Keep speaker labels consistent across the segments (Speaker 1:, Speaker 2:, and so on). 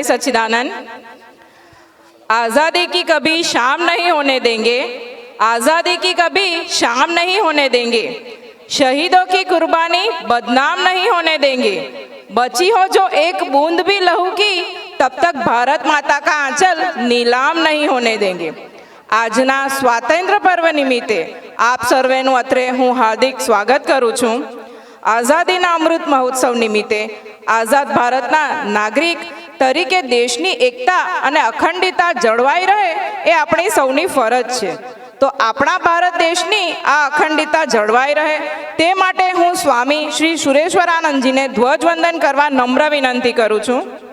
Speaker 1: जय सच्चिदानंद आज़ादी की कभी शाम नहीं होने देंगे आज़ादी की कभी शाम नहीं होने देंगे शहीदों की कुर्बानी बदनाम नहीं होने देंगे बची हो जो एक बूंद भी लहू की तब तक भारत माता का आंचल नीलाम नहीं होने देंगे આજના સ્વાતંત્ર્ય પર્વ નિમિત્તે આપ સર્વેનું અત્રે હું હાર્દિક સ્વાગત કરું છું આઝાદીના અમૃત મહોત્સવ નિમિત્તે આઝાદ ભારતના નાગરિક તરીકે દેશની એકતા અને અખંડિતતા જળવાઈ રહે એ આપણી સૌની ફરજ છે. તો આપણા ભારત દેશની આ અખંડિતતા જળવાઈ રહે તે માટે હું સ્વામી શ્રી સુરેશ્વરાનંદજીને ધ્વજવંદન કરવા નમ્ર વિનંતી કરું છું.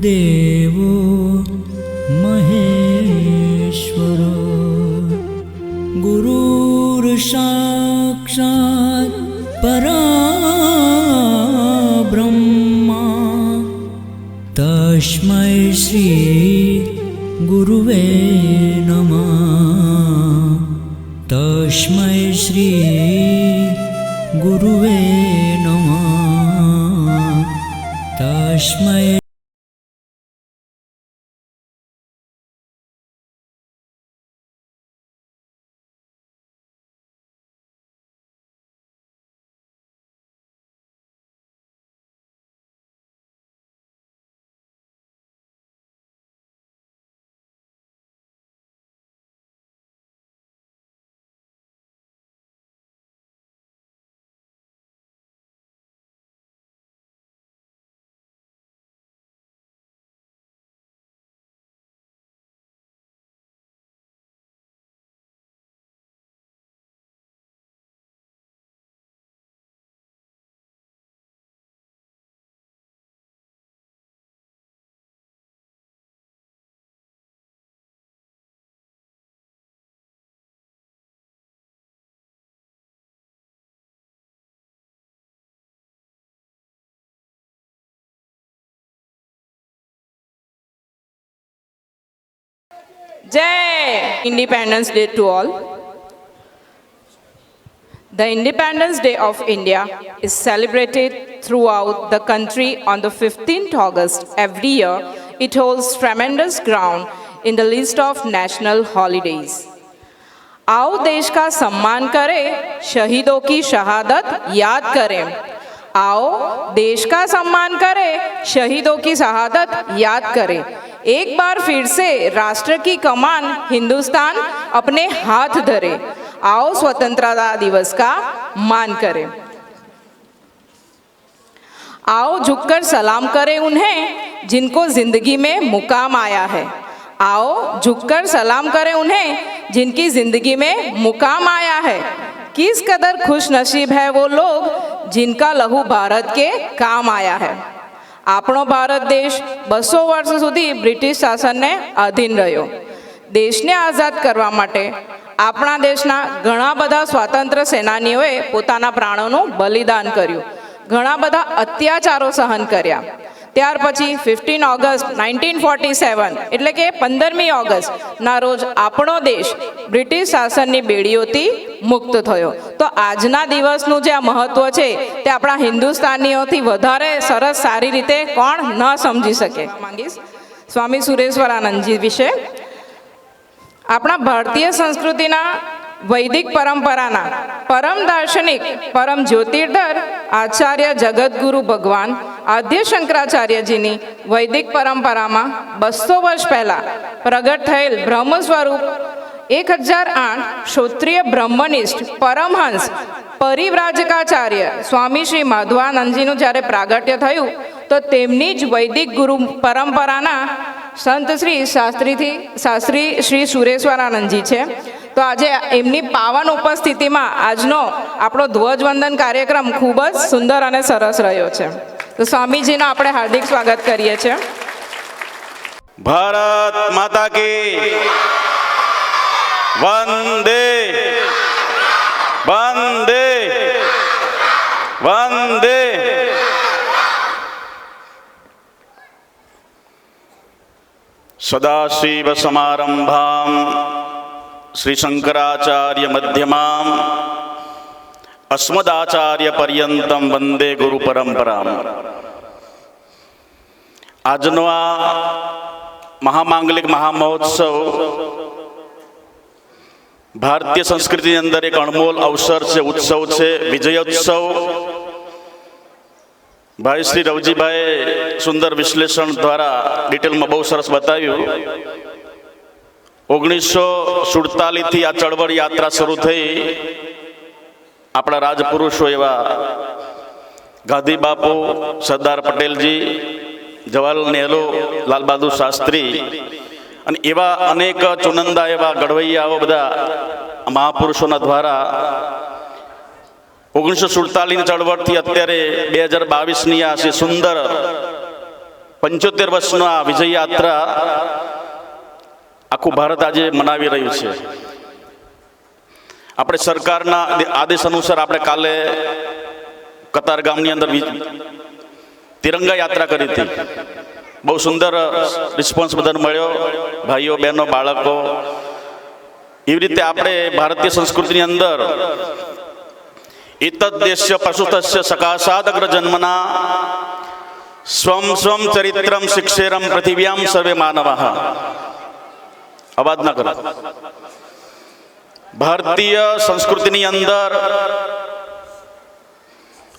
Speaker 2: गुरुर्देवो महेश्वर। गुरुर्साक्षात् पराब्रह्मा। तस्मै श्री गुरुवे नमः। तस्मै Shri
Speaker 1: Jai! Independence Day to all. The Independence Day of India is celebrated throughout the country on the 15th August every year. It holds tremendous ground in the list of national holidays. आओ देश का सम्मान करें शहीदों की शहादत याद करें आओ, देश का सम्मान करें, शहीदों की शहादत याद करें। एक बार फिर से राष्ट्र की कमान, हिंदुस्तान अपने हाथ धरे। आओ, स्वतंत्रता दिवस का मान करें। आओ, झुककर सलाम करें उन्हें, जिनको ज़िंदगी में मुकाम आया है। आओ, झुककर सलाम करें उन्हें, जिनकी ज़िंदगी में मुकाम आया है। किस कदर खुश नसीब है वो लोग जिनका लहू भारत के काम आया है આપણો ભારત દેશ બસો વર્ષ સુધી બ્રિટિશ શાસનને અધીન રહ્યો દેશને આઝાદ કરવા માટે આપણા દેશના ઘણા બધા સ્વાતંત્ર્ય સેનાનીઓએ પોતાના પ્રાણોનું બલિદાન કર્યું ઘણા બધા અત્યાચારો સહન કર્યા ત્યાર પછી fifteen August nineteen forty seven એટલે કે પંદરમી ઓગસ્ટના રોજ આપણો દેશ બ્રિટિશ શાસનની બેડીઓથી મુક્ત થયો. તો આજના દિવસનું જે આ મહત્ત્વ છે, તે આપણા હિન્દુસ્તાનીઓથી વધારે સરસ સારી રીતે કોણ ન સમજી શકે. માંગીશ? સ્વામી સુરેશ્વરાનંદજી વિશે. આપણા ભારતીય સંસ્કૃતિના વૈદિક પરંપરાના પરમ દાર્શનિક, પરમ જ્યોતિર્ધર આચાર્ય જગતગુરુ ભગવાન આદ્ય શંકરાચાર્યજીની વૈદિક પરંપરામાં બસો વર્ષ પહેલાં પ્રગટ થયેલ બ્રહ્મ સ્વરૂપ, એક હજાર આઠ ક્ષોત્રિય બ્રહ્મનિષ્ઠ પરમહંસ પરિવ્રાજકાચાર્ય સ્વામી શ્રી માધવાનંદજીનું જ્યારે પ્રાગટ્ય થયું, તો તેમની જ વૈદિક ગુરુ પરંપરાના સંત શ્રી શાસ્ત્રીથી, શાસ્ત્રી શ્રી સુરેશ્વરાનંદજી છે. તો આજે એમની પાવન ઉપસ્થિતિમાં આજનો આપણો ધ્વજવંદન કાર્યક્રમ ખૂબ જ સુંદર અને સરસ રહ્યો છે. તો સ્વામીજીનો આપણે હાર્દિક સ્વાગત કરીએ છીએ.
Speaker 3: ભારત માતા કી વંદે વંદે વંદે. સદાશિવ સમારંભામ. શ્રી શંકરાચાર્ય મધ્યમામ અસ્મદાચાર્ય પર્યંતમ વંદે ગુરુ પરંપરા આજનો આ મહામાંગલિક મહામહોત્સવ ભારતીય સંસ્કૃતિની અંદર એક અણમોલ અવસર છે, ઉત્સવ છે, વિજયોત્સવ. ભાઈ શ્રી રવજીભાઈ સુંદર વિશ્લેષણ દ્વારા ડિટેલમાં બહુ સરસ બતાવ્યું. ઓગણીસો સુડતાલીસથી આ ચળવળ યાત્રા શરૂ થઈ. આપણા રાજપુરુષો એવા ગાંધી બાપુ, સરદાર પટેલજી જવાહરલાલ નહેરુ, લાલ બહાદુર શાસ્ત્રી અને એવા અનેક ચુનંદા એવા ગઢવૈયાઓ બધા મહાપુરુષોના દ્વારા ઓગણીસો સુડતાલીસની ચળવળથી અત્યારે બે હજાર બાવીસની આ સુંદર પંચોતેર વર્ષનો આ વિજય યાત્રા આખું ભારત આજે મનાવી રહ્યું છે. આપણે સરકારના આદેશ અનુસાર આપણે કાલે કતાર ગામની અંદર તિરંગા યાત્રા કરી હતી. બહુ સુંદર રિસ્પોન્સ બધાને મળ્યો. ભાઈઓ, બહેનો, બાળકો. એવી રીતે આપણે ભારતીય સંસ્કૃતિની અંદર ઇતદ દેશ્ય પશુતસ્ય સકાશાદગ્ર જન્મના સ્વમ સ્વમ ચરિત્રમ શિક્ષેરમ પૃથિવ્યામ સર્વે માનવ. અવાજ ના કરો. ભારતીય સંસ્કૃતિની અંદર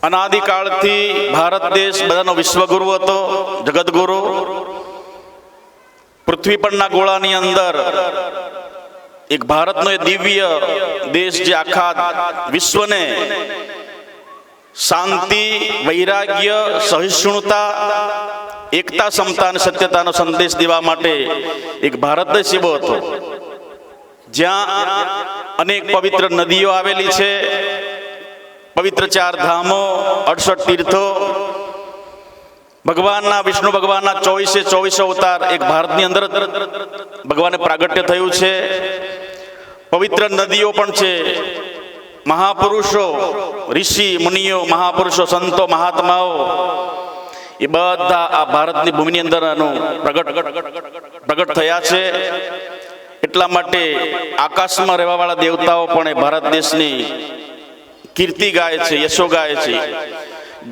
Speaker 3: અનાદિકાળથી ભારત દેશ બધાનો વિશ્વગુરુ હતો જગતગુરુ પૃથ્વી પરના ગોળાની અંદર એક ભારતનો એ દિવ્ય દેશ જે આખા વિશ્વને શાંતિ, વૈરાગ્ય, સહિષ્ણુતા એકતા સમતા અને સત્યતાનો સંદેશ દેવા માટે એક ભારત દેશ એવો હતો. જ્યાં અનેક પવિત્ર નદીઓ આવેલી છે, પવિત્ર ચાર ધામો, અડસઠ તીર્થો. ભગવાનના, વિષ્ણુ ભગવાનના ચોવીસે ચોવીસ અવતાર એક ભારતની અંદર ભગવાને પ્રાગટ્ય થયું છે. પવિત્ર નદીઓ પણ છે. મહાપુરુષો, ઋષિ, મુનિઓ, મહાપુરુષો, સંતો, મહાત્માઓ એ બધા આ ભારતની ભૂમિની અંદર આનું પ્રગટ પ્રગટ થયા છે. એટલા માટે આકાશમાં રહેવાવાળા દેવતાઓ પણ એ ભારત દેશની કીર્તિ ગાય છે, યશો ગાય છે.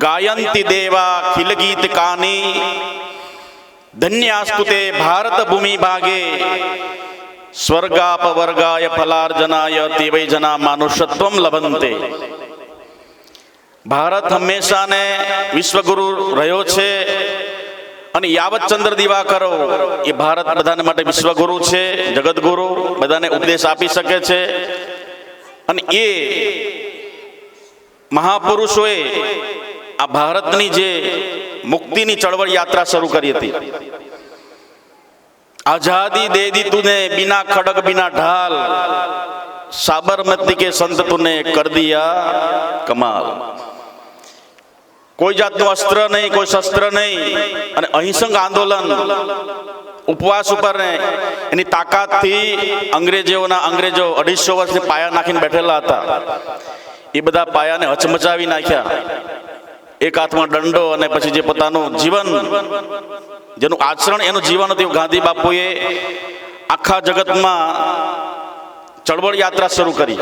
Speaker 3: ગાયંતી દેવા ખિલ ગીત કાની, ધન્યાસ્તુતે ભારત ભૂમિ ભાગે. સ્વર્ગાપવર્ગાય ફલાર્જનાય તે વૈ જના માનુષત્વમ લભંતે. ભારત હંમેશાને વિશ્વગુરુ રહ્યો છે અને યાવત ચંદ્ર દિવાકરો એ ભારત બધાને માટે વિશ્વગુરુ છે જગતગુરુ બધાને ઉપદેશ આપી શકે છે. અને એ મહાપુરુષોએ આ ભારતની જે મુક્તિની ચળવળ યાત્રા શરૂ કરી હતી. આઝાદી દે દી તુને બિના ખડક બિના ઢાલ, સાબરમતી કે સંત તુને કર દિયા કમાલ. કોઈ જાતનું અસ્ત્ર નહીં, કોઈ શસ્ત્ર નહીં. અને અહિંસક આંદોલન, ઉપવાસ ઉપર ને એની તાકાતથી અંગ્રેજોના અંગ્રેજો અઢીસો વર્ષથી પાયા નાખીને બેઠેલા હતા. એ બધા પાયાને હચમચાવી નાખ્યા. એક હાથમાં દંડો અને પછી જે પોતાનું જીવન, જેનું આચરણ, એનું જીવન હતું, ગાંધી બાપુએ આખા જગતમાં ચળવળ યાત્રા શરૂ કરી.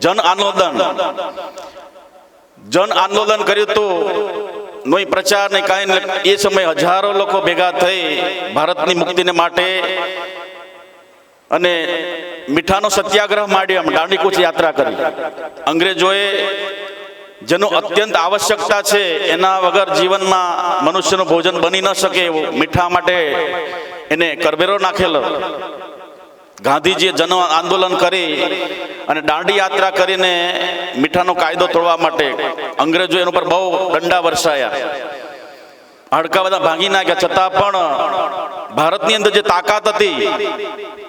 Speaker 3: જન આંદોલન. જન આંદોલન કર્યું તો નોય પ્રચાર ને કાંઈ એ સમયે હજારો લોકો ભેગા થઈ ભારતની મુક્તિને માટે અને મીઠાનો સત્યાગ્રહ માંડ્યો એમ દાંડીકૂચ યાત્રા કરી. અંગ્રેજોએ જેનું અત્યંત આવશ્યકતા છે, એના વગર જીવનમાં મનુષ્યનું ભોજન બની ન શકે એવું મીઠા માટે એને કરવેરો નાખેલો. ગાંધીજીએ જન આંદોલન કરી અને દાંડી યાત્રા કરીને મીઠાનો કાયદો તોડવા માટે અંગ્રેજો એના પર બહુ દંડા વરસાયા. હાડકા બધા ભાંગી નાખ્યા. છતાં પણ ભારતની અંદર જે તાકાત હતી,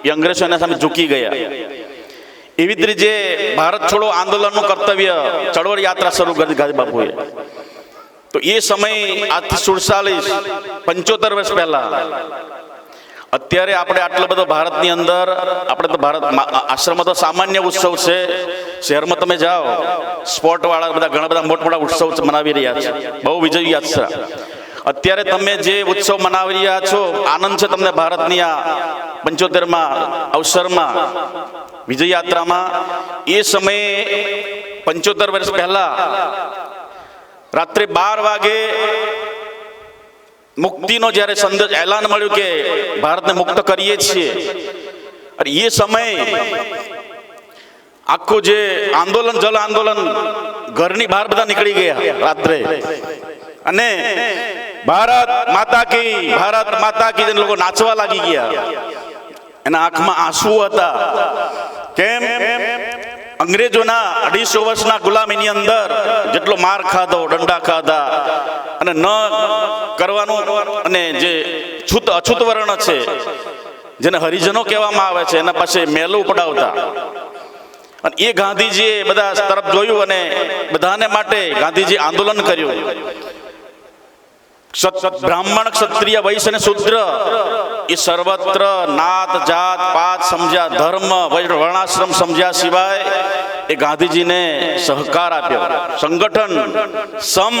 Speaker 3: એ અંગ્રેજો એના સામે ઝૂકી ગયા. એવી જ રીતે ભારત છોડો આંદોલનનું કર્તવ્ય ચળવળ યાત્રા શરૂ કરી ગાંધી બાપુએ. તો એ સમય આજથી સુડતાલીસ, પંચોતેર વર્ષ પહેલા અત્યારે આપણે આટલો બધો ભારતની અંદર, આપણે તો ભારત આશ્રમમાં તો સામાન્ય ઉત્સવ છે. શહેરમાં તમે જાઓ, સ્પોર્ટવાળા બધા ઘણા બધા મોટા મોટા ઉત્સવ મનાવી રહ્યા છે. બહુ વિજય યાત્રા અત્યારે તમે જે ઉત્સવ મનાવી રહ્યા છો, આનંદ છે તમને ભારતની આ પંચોતેરમાં, અવસરમાં, વિજય યાત્રામાં. એ સમયે પંચોતેર વર્ષ પહેલા રાત્રે બાર વાગે મુક્તિનો જ્યારે સંદેશ એલાન મળ્યું કે ભારતને મુક્ત કરીએ છીએ. અને એ સમયે આખું જે આંદોલન, જલ આંદોલન ઘરની બહાર બધા નીકળી ગયા રાત્રે. અને ભારત માતા કી, ભારત માતા કી લોકો નાચવા લાગી ગયા. એના આંખમાં આંસુ હતા. કેમ? અંગ્રેજોના અઢીસો વર્ષના ગુલામીની અંદર જેટલો માર ખાધો, દંડા ખાધા અને ન કરવાનું અને જે છૂત અછૂત વર્ણ છે, જેને હરિજનો કહેવામાં આવે છે, એના પાસે મેલું પડાવતા. અને એ ગાંધીજીએ બધા તરફ જોયું અને બધાને માટે ગાંધીજી આંદોલન કર્યું. બ્રાહ્મણ, ક્ષત્રિય, વૈશ્ય અને શુદ્ર, એ સર્વત્ર નાત, જાત, પાત સમજ્યા, ધર્મ વર્ણાશ્રમ સમજ્યા સિવાય એ ગાંધીજીને સહકાર આપ્યો. સંગઠન, સમ,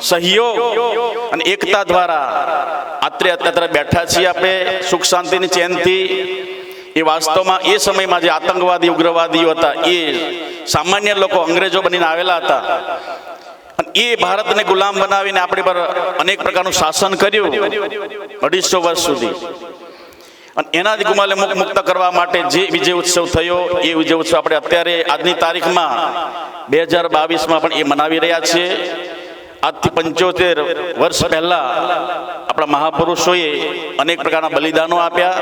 Speaker 3: સહયોગ અને એકતા દ્વારા આત્રે અત્યારે બેઠા છીએ આપણે સુખ શાંતિની ચેનથી. એ વાસ્તવમાં એ સમયમાં જે આતંકવાદી, ઉગ્રવાદીઓ હતા, એ સામાન્ય લોકો અંગ્રેજો બનીને આવેલા હતા. એ ભારતને ગુલામ બનાવીને આપણી પર અનેક પ્રકારનું શાસન કર્યું અઢીસો વર્ષ સુધી. અને એનાથી ગુમાલે મુખ મુક્ત કરવા માટે જે વિજય ઉત્સવ થયો, એ વિજય ઉત્સવ આપણે અત્યારે આજની તારીખમાં બે હજાર બાવીસમાં પણ એ મનાવી રહ્યા છીએ. આજથી પંચોતેર વર્ષ પહેલા આપણા મહાપુરુષોએ અનેક પ્રકારના બલિદાનો આપ્યા.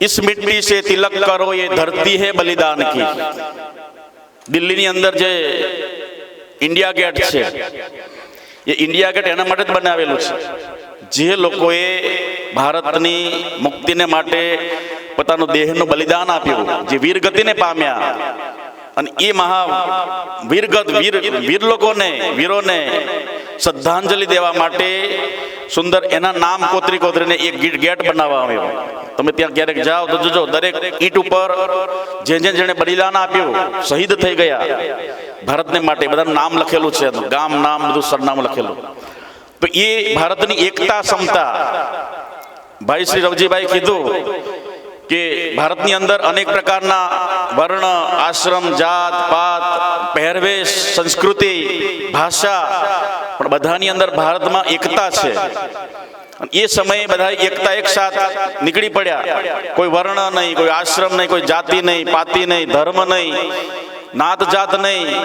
Speaker 3: ઇસ મિટ્ટી સે તિલક કરો એ ધરતી હે બલિદાન કી. દિલ્હીની અંદર જે ઇન્ડિયા ગેટ છે. એ ઇન્ડિયા ગેટ એના માટે જ બનાવેલું છે. જે લોકોએ ભારતની મુક્તિને માટે પોતાનું દેહનું બલિદાન આપ્યું, જે વીરગતિને પામ્યા, અને એ મહા વીરગત વીર વીર લોકોને, વીરોને શ્રદ્ધાંજલિ દેવા માટે સુંદર એના નામ કોતરી કોતરીને એક ગીટ ગેટ બનાવવા આવ્યો. તમે ત્યાં ક્યારેક જાઓ તો જોજો, દરેક ઈંટ ઉપર જે જે જેણે બલિદાન આપ્યું, શહીદ થઈ ગયા. ભારતને માટે બધાનું નામ લખેલું છે ગામ, નામ, બધું સરનામું લખેલું. તો એ ભારતની એકતા ક્ષમતા, ભાઈ શ્રી રવજીભાઈ કીધું કે ભારતની અંદર અનેક પ્રકારના વર્ણ, આશ્રમ, જાત, પાત, પહેરવેશ, સંસ્કૃતિ, ભાષા, પણ બધાની અંદર ભારતમાં એકતા છે. એ સમયે બધા એકતા એક સાથ નીકળી પડ્યા. કોઈ વર્ણ નહીં, કોઈ આશ્રમ નહીં, કોઈ જાતિ નહીં, પાતિ નહીં, ધર્મ નહીં. નાત જાત નહીં.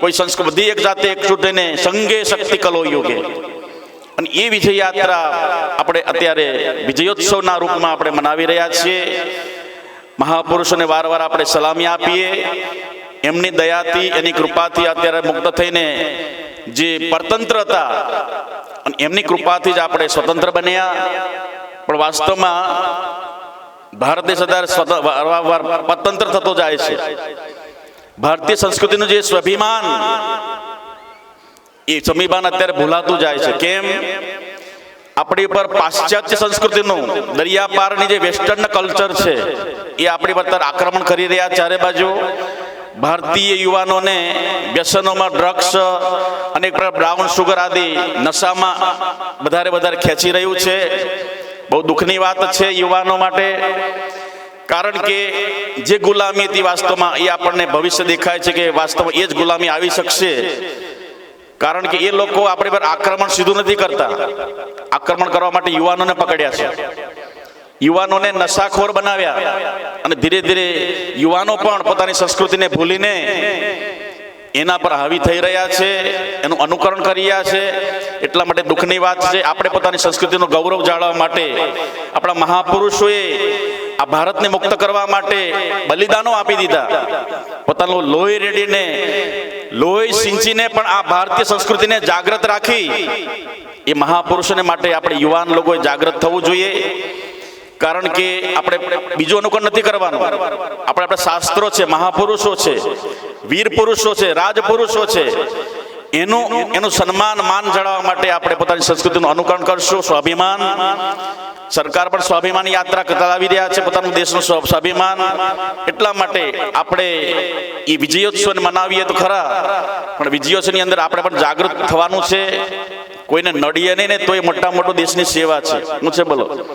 Speaker 3: કોઈ સંસ્કૃતિ બધી એક જાતે એકજૂટ થઈને સંગે શક્તિ કલો યોગે. અને એ વિજય યાત્રા આપણે અત્યારે વિજયોત્સવના રૂપમાં આપણે મનાવી રહ્યા છીએ. મહાપુરુષોને વારવાર આપણે સલામી આપીએ. એમની દયાથી, એની કૃપાથી અત્યારે મુક્ત થઈને જે પરતંત્ર હતા, અને એમની કૃપાથી જ આપણે સ્વતંત્ર બન્યા. પણ વાસ્તવમાં ભારત દેશ અત્યારે સ્વત- વારંવાર પતંત્ર થતો જાય છે. ભારતીય સંસ્કૃતિનું જે સ્વાભિમાન એ સ્વાભિમાન અત્યારે ભૂલાતું જાય છે. કેમ? આપણી ઉપર પાશ્ચાત્ય સંસ્કૃતિનું દરિયા પારની જે વેસ્ટર્ન કલ્ચર છે, એ આપણી પર આક્રમણ કરી રહ્યા ચારે બાજુ. ભારતીય યુવાનોને વ્યસનોમાં ડ્રગ્સ અને બ્રાઉન સુગર આદિ નશામાં વધારે વધારે ખેંચી રહ્યું છે. બહુ દુઃખની વાત છે યુવાનો માટે. કારણ કે જે ગુલામી હતી વાસ્તવમાં એ આપણને ભવિષ્ય દેખાય છે કે વાસ્તવમાં એ જ ગુલામી આવી શકશે. કારણ કે એ લોકો આપણી પર આક્રમણ સીધું નથી કરતા. આક્રમણ કરવા માટે યુવાનોને પકડ્યા છે. યુવાનોને નશાખોર બનાવ્યા. અને ધીરે ધીરે યુવાનો પણ પોતાની સંસ્કૃતિને ભૂલીને એના પર હાવી થઈ રહ્યા છે, એનું અનુકરણ કરી રહ્યા છે. એટલા માટે દુઃખની વાત છે, આપણે પોતાની સંસ્કૃતિનું ગૌરવ જાળવવા માટે, આપણા મહાપુરુષોએ આ ભારતને મુક્ત કરવા માટે બલિદાનો આપી દીધા. પોતાનું લોહી રેડીને, લોહી સિંચીને પણ આ ભારતીય સંસ્કૃતિને જાગૃત રાખી. એ મહાપુરુષોને માટે આપણે યુવાન લોકોએ જાગૃત થવું જોઈએ. કારણ કે આપણે બીજું અનુકરણ નથી કરવાનું. આપણે આપણા શાસ્ત્રો છે, મહાપુરુષો છે. વીર પુરુષો છે રાજપુરુષો છે. એનું એનું સન્માન માન જાળવવા માટે આપણે પોતાની સંસ્કૃતિનું અનુકરણ કરશું. સ્વાભિમાન. સરકાર પણ સ્વાભિમાન યાત્રા ચલાવી રહ્યા છે પોતાનું દેશનું સ્વ- સ્વાભિમાન. એટલા માટે આપણે એ વિજયોત્સવને મનાવીએ તો ખરા. પણ વિજયોત્સવની અંદર આપણે પણ જાગૃત થવાનું છે. કોઈને નડીએ નહીં ને તોય મોટા મોટો દેશની સેવા છે. શું છે બોલો?